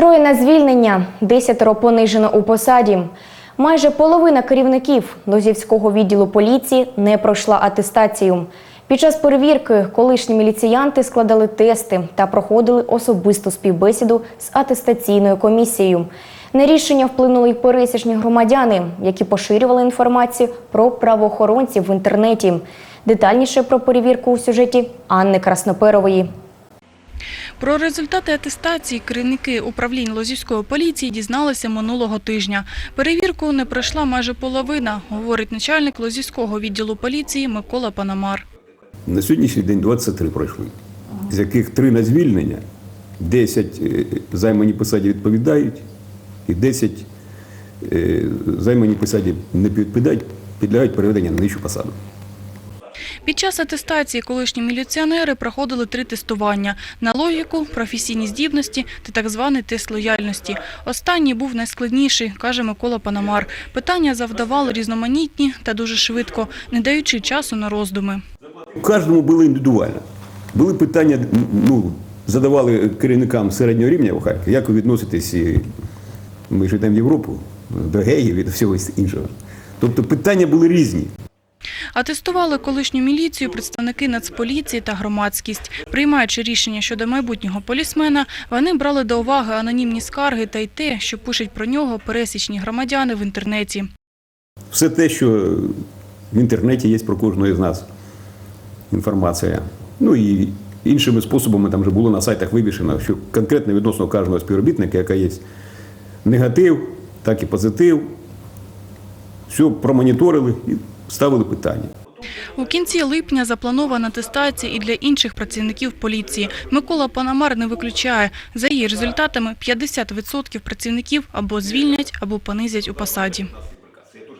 Троє на звільнення, десятеро понижено у посаді. Майже половина керівників Лозівського відділу поліції не пройшла атестацію. Під час перевірки колишні міліціянти складали тести та проходили особисту співбесіду з атестаційною комісією. На рішення вплинули й пересічні громадяни, які поширювали інформацію про правоохоронців в інтернеті. Детальніше про перевірку у сюжеті Анни Красноперової. Про результати атестації керівники управлінь Лозівської поліції дізналися минулого тижня. Перевірку не пройшла майже половина, говорить начальник Лозівського відділу поліції Микола Панамар. На сьогоднішній день 23 пройшли, з яких 3 на звільнення, 10 е, займані посаді відповідають, і 10 е, займані посаді не відповідають, підлягають переведення на нижчу посаду. Під час атестації колишні міліціонери проходили три тестування – на логіку, професійні здібності та так званий тест лояльності. Останній був найскладніший, каже Микола Панамар. Питання завдавали різноманітні та дуже швидко, не даючи часу на роздуми. У кожному було індивідуально. Були питання, ну, задавали керівникам середнього рівня в Харкові, як ви відноситесь, ми ж йдемо в Європу, до геїв і до всього іншого. Тобто питання були різні. Атестували колишню міліцію представники Нацполіції та громадськість. Приймаючи рішення щодо майбутнього полісмена, вони брали до уваги анонімні скарги та й те, що пишуть про нього пересічні громадяни в інтернеті. Все те, що в інтернеті є про кожного з нас інформація. Ну і іншими способами там вже було на сайтах вивішено, що конкретно відносно кожного співробітника, яка є негатив, так і позитив. Все промоніторили і ставили питання. У кінці липня запланована тестація і для інших працівників поліції. Микола Панамар не виключає. За її результатами 50% працівників або звільнять, або понизять у посаді.